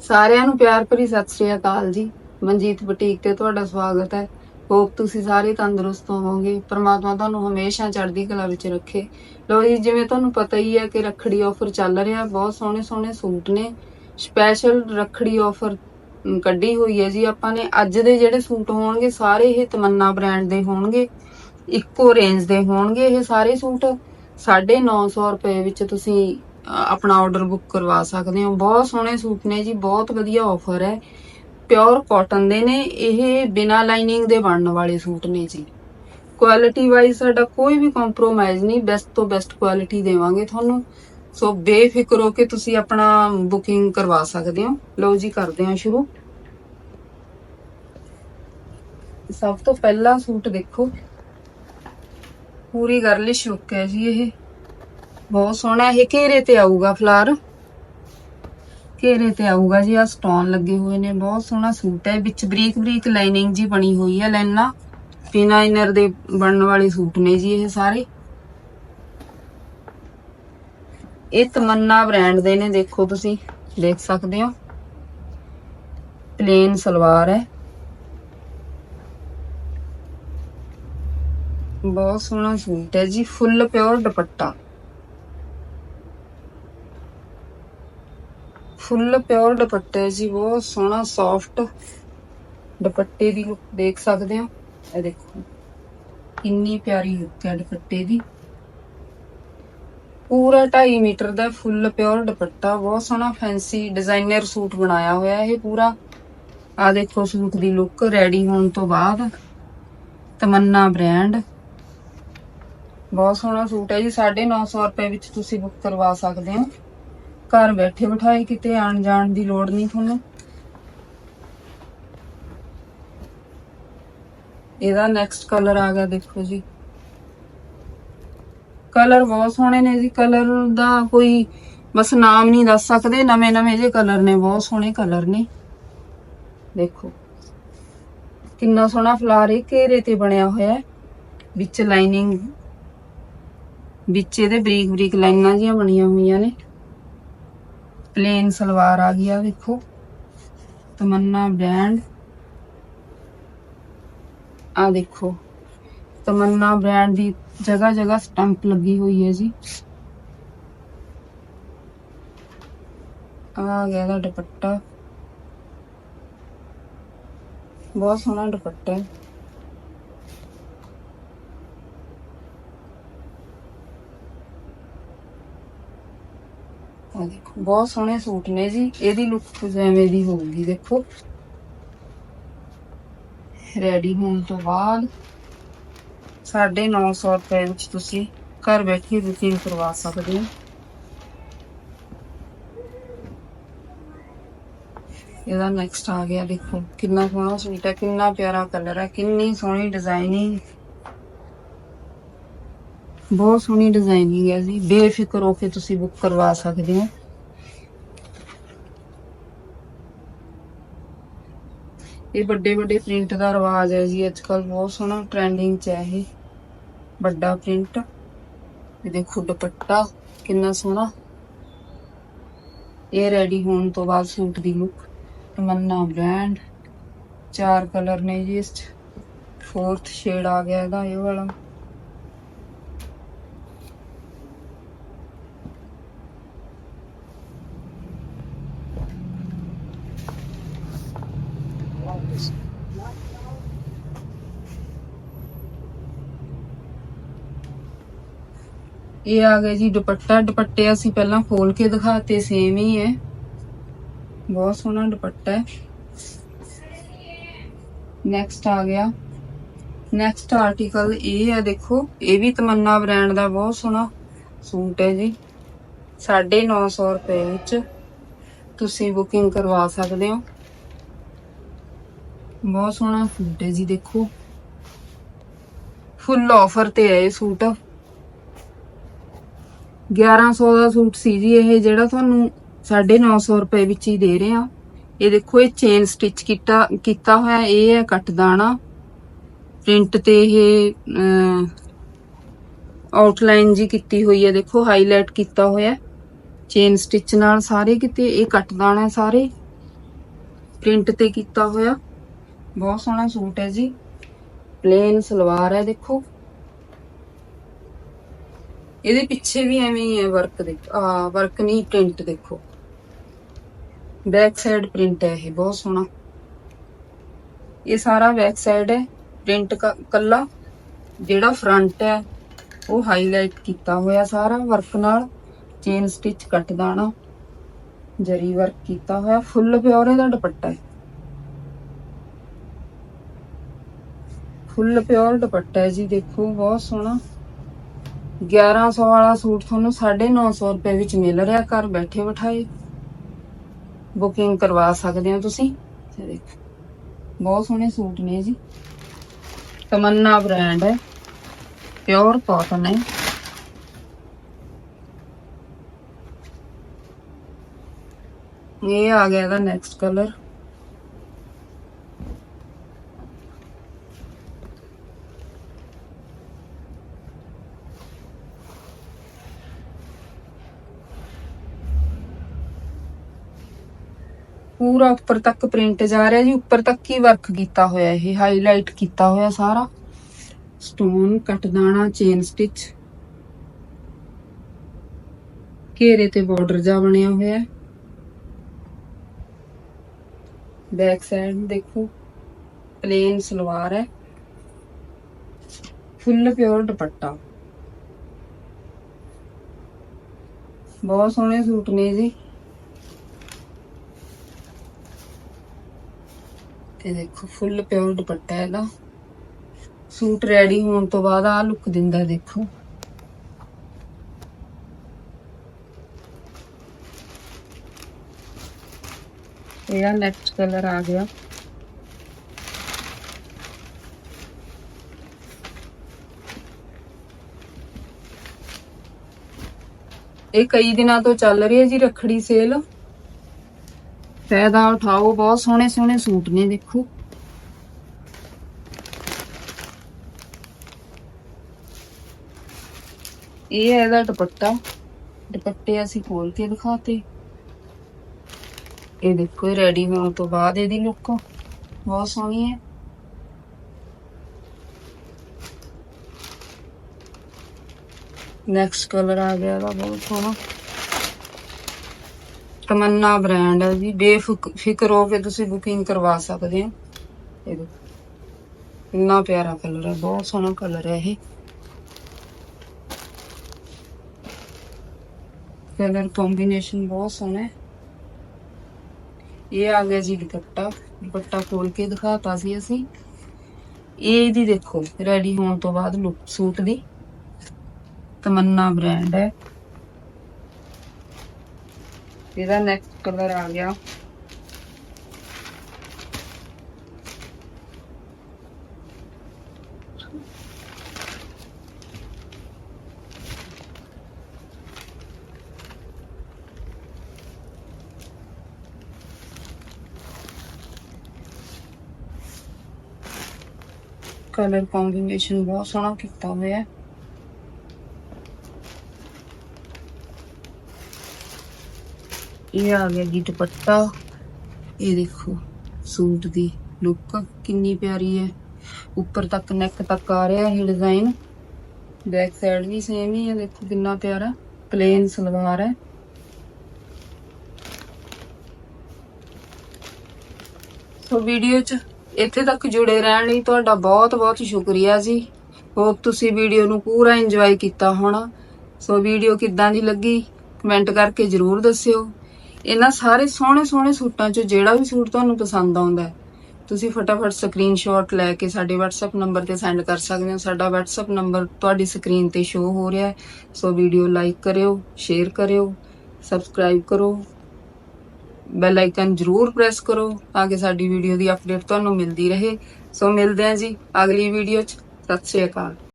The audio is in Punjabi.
ਸਾਰਿਆਂ ਨੂੰ ਪਿਆਰ ਭਰੀ ਸਤਿ ਸ੍ਰੀ ਅਕਾਲ ਜੀ। ਮਨਜੀਤ ਬੁਟੀਕ ਤੇ ਤੁਹਾਡਾ ਸਵਾਗਤ ਹੈ। ਹੋਪ ਤੁਸੀਂ ਸਾਰੇ ਤੰਦਰੁਸਤ ਹੋਵੋਗੇ। ਪ੍ਰਮਾਤਮਾ ਤੁਹਾਨੂੰ ਹਮੇਸ਼ਾ ਚੜ੍ਹਦੀ ਕਲਾ ਵਿੱਚ ਰੱਖੇ। ਲੋ ਜੀ, ਜਿਵੇਂ ਤੁਹਾਨੂੰ ਪਤਾ ਹੀ ਹੈ ਕਿ ਰੱਖੜੀ ਆਫਰ ਚੱਲ ਰਿਹਾ। ਬਹੁਤ ਸੋਹਣੇ ਸੋਹਣੇ ਸੂਟ ਨੇ। ਸਪੈਸ਼ਲ ਰੱਖੜੀ ਆਫਰ ਕੱਢੀ ਹੋਈ ਹੈ ਜੀ। ਆਪਾਂ ਨੇ ਅੱਜ ਦੇ ਜਿਹੜੇ ਸੂਟ ਹੋਣਗੇ, ਸਾਰੇ ਇਹ ਤਮੰਨਾ ਬ੍ਰਾਂਡ ਦੇ ਹੋਣਗੇ। ਇੱਕੋ ਰੇਂਜ ਦੇ ਹੋਣਗੇ ਇਹ ਸਾਰੇ ਸੂਟ। 950 ਰੁਪਏ ਵਿੱਚ ਤੁਸੀਂ ਆਪਣਾ ਆਰਡਰ ਬੁੱਕ ਕਰਵਾ ਸਕਦੇ ਹੋ। ਬਹੁਤ ਸੋਹਣੇ ਸੂਟ ਨੇ ਜੀ, ਬਹੁਤ ਵਧੀਆ ਆਫਰ ਹੈ। ਪਿਓਰ ਕਾਟਨ ਦੇ ਨੇ, ਇਹ ਬਿਨਾ ਲਾਈਨਿੰਗ ਦੇ ਬਣਨ ਵਾਲੇ ਸੂਟ ਨੇ ਜੀ। ਕੁਆਲਿਟੀ ਵਾਈਜ਼ ਸਾਡਾ ਕੋਈ ਵੀ ਕੰਪਰੋਮਾਈਜ਼ ਨਹੀਂ ਬੈਸਟ ਤੋਂ ਬੈਸਟ ਕੁਆਲਿਟੀ ਦੇਵਾਂਗੇ ਤੁਹਾਨੂੰ। ਸੋ ਬੇਫਿਕਰ ਹੋ ਕੇ ਤੁਸੀਂ ਆਪਣਾ ਬੁਕਿੰਗ ਕਰਵਾ ਸਕਦੇ ਹੋ। ਲਓ ਜੀ, ਕਰਦੇ ਹਾਂ ਸ਼ੁਰੂ। ਸਭ ਤੋਂ ਪਹਿਲਾ ਸੂਟ ਦੇਖੋ। ਪੂਰੀ ਗਰਲਿਸ਼ ਲੁੱਕ ਹੈ ਜੀ ਇਹ। ਬਹੁਤ ਸੋਹਣਾ ਇਹ ਘੇਰੇ ਤੇ ਆਊਗਾ ਫਲਾਰ। ਘੇਰੇ ਤੇ ਆਊਗਾ ਜੀ ਆ ਸਟੋਨ ਲੱਗੇ ਹੋਏ ਨੇ, ਬਹੁਤ ਸੋਹਣਾ ਸੂਟ ਹੈ। ਵਿੱਚ ਬਰੀਕ ਬਰੀਕ ਲਾਈਨਿੰਗ ਜੀ ਬਣੀ ਹੋਈ ਹੈ ਲਾਈਨਾਂ। ਬਿਨਾ ਇਨਰ ਦੇ ਬਣਨ ਵਾਲੇ ਸੂਟ ਨੇ ਜੀ ਇਹ ਸਾਰੇ। ਇਹ ਤਮੰਨਾ ਬ੍ਰਾਂਡ ਦੇ ਨੇ, ਦੇਖੋ ਤੁਸੀਂ, ਦੇਖ ਸਕਦੇ ਹੋ। ਪਲੇਨ ਸਲਵਾਰ ਹੈ। ਬਹੁਤ ਸੋਹਣਾ ਸੂਟ ਹੈ ਜੀ, ਫੁੱਲ ਪਿਓਰ ਦੁਪੱਟਾ। ਫੁੱਲ ਪਿਓਰ ਦੁਪੱਟਾ ਹੈ ਜੀ, ਬਹੁਤ ਸੋਹਣਾ ਸੌਫਟ ਦੁਪੱਟੇ ਦੀ ਲੁੱਕ ਦੇਖ ਸਕਦੇ ਹੋ। ਇਹ ਦੇਖੋ ਕਿੰਨੀ ਪਿਆਰੀ ਲੁੱਕ ਹੈ ਦੁਪੱਟੇ ਦੀ। ਪੂਰਾ 2.5 ਮੀਟਰ ਦਾ ਫੁੱਲ ਪਿਓਰ ਦੁਪੱਟਾ, ਬਹੁਤ ਸੋਹਣਾ ਫੈਂਸੀ ਡਿਜ਼ਾਈਨਰ ਸੂਟ ਬਣਾਇਆ ਹੋਇਆ ਇਹ ਪੂਰਾ। ਆ ਦੇਖੋ ਸੂਟ ਦੀ ਲੁੱਕ ਰੈਡੀ ਹੋਣ ਤੋਂ ਬਾਅਦ ਤਮੰਨਾ ਬ੍ਰਾਂਡ ਬਹੁਤ ਸੋਹਣਾ ਸੂਟ ਹੈ ਜੀ 950 ਰੁਪਏ ਵਿੱਚ ਤੁਸੀਂ ਬੁੱਕ ਕਰਵਾ ਸਕਦੇ ਹੋ। ਘਰ ਬੈਠੇ ਬਿਠਾਏ ਕਿਤੇ ਆਣ ਜਾਣ ਦੀ ਲੋੜ ਨਹੀਂ ਤੁਹਾਨੂੰ। ਇਹਦਾ ਨੈਕਸਟ ਕਲਰ ਆ ਗਿਆ, ਦੇਖੋ ਜੀ। ਕਲਰ ਬਹੁਤ ਸੋਹਣੇ ਨੇ ਜੀ ਕਲਰ ਦਾ ਕੋਈ ਬਸ ਨਾਮ ਨਹੀਂ ਦੱਸ ਸਕਦੇ ਨਵੇਂ ਨਵੇਂ ਜੇ ਕਲਰ ਨੇ, ਬਹੁਤ ਸੋਹਣੇ ਕਲਰ ਨੇ। ਦੇਖੋ, ਕਿੰਨਾ ਸੋਹਣਾ ਫਲਾਰ ਇਹ ਘੇਰੇ ਤੇ ਬਣਿਆ ਹੋਇਆ ਹੈ। ਵਿੱਚ ਲਾਈਨਿੰਗ ਵਿੱਚ ਇਹਦੇ ਬਰੀਕ ਬਰੀਕ ਲਾਈਨਾਂ ਜੀਆਂ ਬਣੀਆਂ ਹੋਈਆਂ ਨੇ। ਪਲੇਨ ਸਲਵਾਰ ਆ ਗਈ ਆ, ਵੇਖੋ। ਤਮੰਨਾ ਬ੍ਰਾਂਡ ਆ ਦੇਖੋ, ਤਮੰਨਾ ਬ੍ਰਾਂਡ ਦੀ ਜਗ੍ਹਾ ਜਗ੍ਹਾ ਸਟੈਂਪ ਲੱਗੀ ਹੋਈ ਹੈ ਜੀ। ਆ ਗਿਆ ਦਾ ਦੁਪੱਟਾ। ਬਹੁਤ ਸੋਹਣਾ ਦੁਪੱਟਾ ਹੈ। ਦੇਖੋ, ਬਹੁਤ ਸੋਹਣੇ ਸੂਟ ਨੇ ਜੀ, ਇਹਦੀ ਲੁੱਕ ਐਵੇਂ ਦੀ ਹੋਊਗੀ, ਦੇਖੋ। ਰੈਡੀ ਹੋਣ ਤੋਂ ਬਾਅਦ 950 ਰੁਪਏ ਵਿੱਚ ਤੁਸੀਂ ਘਰ ਬੈਠੇ ਬੁਕਿੰਗ ਕਰਵਾ ਸਕਦੇ ਹੋ। ਇਹਦਾ ਨੈਕਸਟ ਆ ਗਿਆ, ਦੇਖੋ, ਕਿੰਨਾ ਸੋਹਣਾ ਸੂਟ ਹੈ, ਕਿੰਨਾ ਪਿਆਰਾ ਕਲਰ ਹੈ, ਕਿੰਨੀ ਸੋਹਣੀ ਡਿਜ਼ਾਈਨਿੰਗ ਬਹੁਤ ਸੋਹਣੀ ਡਿਜ਼ਾਈਨਿੰਗ ਹੈ ਜੀ, ਬੇਫਿਕਰ ਹੋ ਕੇ ਤੁਸੀਂ ਬੁੱਕ ਕਰਵਾ ਸਕਦੇ ਹੋ। ਇਹ ਵੱਡੇ ਵੱਡੇ ਪ੍ਰਿੰਟ ਦਾ ਰਿਵਾਜ ਹੈ ਜੀ ਅੱਜ ਕੱਲ ਬਹੁਤ ਸੋਹਣਾ ਟ੍ਰੈਂਡਿੰਗ ਚ ਹੈ ਇਹ। ਵੱਡਾ ਪ੍ਰਿੰਟ ਇਹ ਦੇਖੋ ਦੁਪੱਟਾ ਕਿੰਨਾ ਸੋਹਣਾ। ਇਹ ਰੈਡੀ ਹੋਣ ਤੋਂ ਬਾਅਦ ਸੂਟ ਦੀ ਲੁੱਕ ਤਮੰਨਾ ਬ੍ਰਾਂਡ ਚਾਰ ਕਲਰ ਨੇ ਜੀ ਇਸ ਚ। ਫੋਰਥ ਸ਼ੇਡ ਆ ਗਿਆ ਇਹਦਾ, ਇਹ ਵਾਲਾ। ਇਹ ਆ ਗਿਆ ਜੀ, ਦੁਪੱਟਾ, ਦੁਪੱਟੇ ਅਸੀਂ ਪਹਿਲਾਂ ਖੋਲ ਕੇ ਦਿਖਾਤੇ ਸੇਮ ਹੀ ਹੈ। ਬਹੁਤ ਸੋਹਣਾ ਦੁਪੱਟਾ ਹੈ। ਨੈਕਸਟ ਆ ਗਿਆ। ਨੈਕਸਟ ਆਰਟੀਕਲ ਇਹ ਹੈ, ਦੇਖੋ, ਇਹ ਵੀ ਤਮੰਨਾ ਬ੍ਰਾਂਡ ਦਾ ਬਹੁਤ ਸੋਹਣਾ ਸੂਟ ਹੈ ਜੀ। 950 ਰੁਪਏ ਵਿੱਚ ਤੁਸੀਂ ਬੁਕਿੰਗ ਕਰਵਾ ਸਕਦੇ ਹੋ। ਬਹੁਤ ਸੋਹਣਾ ਸੂਟ ਹੈ ਜੀ, ਦੇਖੋ। ਫੁੱਲ ਆਫਰ ਤੇ ਹੈ ਇਹ ਸੂਟ। 1100 ਦਾ ਸੂਟ ਸੀ ਜੀ ਇਹ, ਜਿਹੜਾ ਤੁਹਾਨੂੰ 950 ਰੁਪਏ ਵਿੱਚ ਹੀ ਦੇ ਰਹੇ। ਆ ਇਹ ਦੇਖੋ, ਇਹ ਚੇਨ ਸਟਿਚ ਕੀਤਾ ਕੀਤਾ ਹੋਇਆ, ਇਹ ਹੈ ਕੱਟ ਦਾਣਾ। ਪ੍ਰਿੰਟ ਤੇ ਇਹ ਆਊਟਲਾਈਨ ਜੀ ਕੀਤੀ ਹੋਈ ਹੈ, ਦੇਖੋ ਹਾਈਲਾਈਟ ਕੀਤਾ ਹੋਇਆ। ਚੇਨ ਸਟਿਚ ਨਾਲ ਸਾਰੇ ਕਿਤੇ, ਇਹ ਕੱਟ ਦਾਣਾ ਸਾਰੇ। ਪ੍ਰਿੰਟ ਤੇ ਕੀਤਾ ਹੋਇਆ। ਬਹੁਤ ਸੋਹਣਾ ਸੂਟ ਹੈ ਜੀ। ਪਲੇਨ ਸਲਵਾਰ ਹੈ, ਦੇਖੋ। ਇਹਦੇ ਪਿੱਛੇ ਵੀ ਐਵੇਂ ਹੀ ਹੈ ਵਰਕ ਦੇ, ਆ ਵਰਕ ਨਹੀਂ ਪ੍ਰਿੰਟ ਦੇਖੋ। ਬੈਕ ਸਾਈਡ ਪ੍ਰਿੰਟ ਹੈ ਇਹ, ਬਹੁਤ ਸੋਹਣਾ। ਇਹ ਸਾਰਾ ਬੈਕ ਸਾਈਡ ਹੈ ਪ੍ਰਿੰਟ ਕੱਲਾ ਜਿਹੜਾ ਫਰੰਟ ਹੈ, ਉਹ ਹਾਈਲਾਈਟ ਕੀਤਾ ਹੋਇਆ ਸਾਰਾ ਵਰਕ ਨਾਲ। ਚੇਨ ਸਟਿਚ ਕੱਟ ਦਾਣਾ। ਜਰੀ ਵਰਕ ਕੀਤਾ ਹੋਇਆ ਫੁੱਲ ਪਿਓਰੇ ਦਾ ਦੁਪੱਟਾ ਹੈ। ਫੁੱਲ ਪਿਓਰ ਦੁਪੱਟਾ ਹੈ ਜੀ, ਦੇਖੋ, ਬਹੁਤ ਸੋਹਣਾ। 1100 ਵਾਲਾ ਸੂਟ ਤੁਹਾਨੂੰ 950 ਰੁਪਏ ਵਿੱਚ ਮਿਲ ਰਿਹਾ, ਘਰ ਬੈਠੇ ਬਿਠਾਏ। ਬੁਕਿੰਗ ਕਰਵਾ ਸਕਦੇ ਹੋ ਤੁਸੀਂ। ਇਹ ਦੇਖੋ, ਬਹੁਤ ਸੋਹਣੇ ਸੂਟ ਨੇ ਜੀ। ਤਮੰਨਾ ਬ੍ਰਾਂਡ ਹੈ। ਪਿਓਰ ਕਾਟਨ ਹੈ। ਇਹ ਆ ਗਿਆ ਇਹਦਾ ਨੈਕਸਟ ਕਲਰ ਪੂਰਾ ਉੱਪਰ ਤੱਕ ਪ੍ਰਿੰਟ ਜਾ ਰਿਹਾ ਜੀ, ਉੱਪਰ ਤੱਕ ਹੀ ਵਰਕ ਕੀਤਾ ਹੋਇਆ ਇਹ ਹਾਈਲਾਈਟ ਕੀਤਾ ਹੋਇਆ ਸਾਰਾ। ਸਟੋਨ ਕੱਟ ਦਾਣਾ ਚੇਨ ਸਟਿਚ ਘੇਰੇ ਤੇ ਬਾਰਡਰ ਜਾ ਬਣਿਆ ਹੋਇਆ। ਬੈਕ ਸਾਈਡ ਦੇਖੋ ਪਲੇਨ ਸਲਵਾਰ ਹੈ। Full pure dupatta. ਬਹੁਤ ਸੋਹਣੇ ਸੂਟ ਨੇ ਜੀ। ਇਹ ਦੇਖੋ ਫੁੱਲ ਪਿਓਰ ਦੁਪੱਟਾ ਹੈ ਇਹਦਾ। ਸੂਟ ਰੈਡੀ ਹੋਣ ਤੋਂ ਬਾਅਦ ਆ ਲੁੱਕ ਦਿੰਦਾ ਦੇਖੋ। ਇਹਦਾ ਨੈਕਸਟ ਕਲਰ ਆ ਗਿਆ। ਇਹ ਕਈ ਦਿਨਾਂ ਤੋਂ ਚੱਲ ਰਹੀ ਹੈ ਜੀ ਰੱਖੜੀ ਸੇਲ ਫਾਇਦਾ ਉਠਾਓ, ਬਹੁਤ ਸੋਹਣੇ ਸੋਹਣੇ ਸੂਟ ਨੇ, ਦੇਖੋ। ਇਹ ਹੈ ਇਹਦਾ ਦੁਪੱਟਾ। ਦੁਪੱਟੇ ਅਸੀਂ ਖੋਲ ਕੇ ਦਿਖਾਤੇ। ਇਹ ਦੇਖੋ, ਇਹ ਰੈਡੀ ਹੋਣ ਤੋਂ ਬਾਅਦ ਇਹਦੀ ਲੁੱਕ ਬਹੁਤ ਸੋਹਣੀ ਹੈ। ਨੈਕਸਟ ਕਲਰ ਆ ਗਿਆ ਇਹਦਾ, ਬਹੁਤ ਸੋਹਣਾ। ਤਮੰਨਾ ਬ੍ਰਾਂਡ ਹੈ ਜੀ। ਬੇਫਿਕਰ ਹੋ ਕੇ ਤੁਸੀਂ ਬੁਕਿੰਗ ਕਰਵਾ ਸਕਦੇ ਹੋ ਇਹ ਦੇਖੋ। ਇੰਨਾ ਪਿਆਰਾ ਕਲਰ ਹੈ ਬਹੁਤ ਸੋਹਣਾ ਕਲਰ ਹੈ ਇਹ। ਕਲਰ ਕੰਬੀਨੇਸ਼ਨ ਬਹੁਤ ਸੋਹਣਾ ਹੈ। ਇਹ ਆ ਗਿਆ ਜੀ ਦੁਪੱਟਾ। ਦੁਪੱਟਾ ਖੋਲ ਕੇ ਦਿਖਾਤਾ ਸੀ ਅਸੀਂ। ਇਹ ਇਹਦੀ ਦੇਖੋ ਰੈਡੀ ਹੋਣ ਤੋਂ ਬਾਅਦ ਲੁੱਕ ਸੂਟ ਦੀ। ਤਮੰਨਾ ਬ੍ਰਾਂਡ ਹੈ। ਇਹਦਾ ਨੈਕਸਟ ਕਲਰ ਆ ਗਿਆ। ਕਲਰ ਕੰਬੀਨੇਸ਼ਨ ਬਹੁਤ ਸੋਹਣਾ ਕੀਤਾ ਹੋਇਆ ਹੈ ਇਹ ਆ ਗਿਆ ਜੀ ਦੁਪੱਟਾ। ਇਹ ਦੇਖੋ, ਸੂਟ ਦੀ ਲੁੱਕ ਕਿੰਨੀ ਪਿਆਰੀ ਹੈ। ਉੱਪਰ ਤੱਕ ਨੈਕ ਤੱਕ ਆ ਰਿਹਾ ਇਹ ਡਿਜ਼ਾਈਨ ਬੈਕ ਸਾਈਡ ਵੀ ਸੇਮ ਹੀ ਹੈ, ਦੇਖੋ ਕਿੰਨਾ ਪਿਆਰਾ। ਪਲੇਨ ਸਲਵਾਰ ਹੈ। ਸੋ ਵੀਡੀਓ 'ਚ ਇੱਥੇ ਤੱਕ ਜੁੜੇ ਰਹਿਣ ਲਈ ਤੁਹਾਡਾ ਬਹੁਤ ਬਹੁਤ ਸ਼ੁਕਰੀਆ ਜੀ। ਹੋਪ ਤੁਸੀਂ ਵੀਡੀਓ ਨੂੰ ਪੂਰਾ ਇੰਜੋਏ ਕੀਤਾ ਹੋਣਾ। ਸੋ ਵੀਡੀਓ ਕਿੱਦਾਂ ਦੀ ਲੱਗੀ ਕਮੈਂਟ ਕਰਕੇ ਜਰੂਰ ਦੱਸਿਓ। ਇਹਨਾਂ ਸਾਰੇ ਸੋਹਣੇ ਸੋਹਣੇ ਸੂਟਾਂ 'ਚੋਂ ਜਿਹੜਾ ਵੀ ਸੂਟ ਤੁਹਾਨੂੰ ਪਸੰਦ ਆਉਂਦਾ ਹੈ, ਤੁਸੀਂ ਫਟਾਫਟ ਸਕਰੀਨਸ਼ਾਟ ਲੈ ਕੇ ਸਾਡੇ WhatsApp ਨੰਬਰ ਤੇ ਸੈਂਡ ਕਰ ਸਕਦੇ ਹੋ। ਸਾਡਾ WhatsApp ਨੰਬਰ ਤੁਹਾਡੀ ਸਕਰੀਨ ਤੇ ਸ਼ੋ ਹੋ ਰਿਹਾ ਹੈ ਸੋ ਵੀਡੀਓ ਲਾਈਕ ਕਰਿਓ ਸ਼ੇਅਰ ਕਰਿਓ ਸਬਸਕ੍ਰਾਈਬ ਕਰੋ। ਬੈਲ ਆਈਕਨ ਜਰੂਰ ਪ੍ਰੈਸ ਕਰੋ ਤਾਂ ਕਿ ਸਾਡੀ ਵੀਡੀਓ ਦੀ ਅਪਡੇਟ ਤੁਹਾਨੂੰ ਮਿਲਦੀ ਰਹੇ। ਸੋ ਮਿਲਦੇ ਹਾਂ ਜੀ ਅਗਲੀ ਵੀਡੀਓ 'ਚ। ਸਤਿ ਸ਼੍ਰੀ ਅਕਾਲ।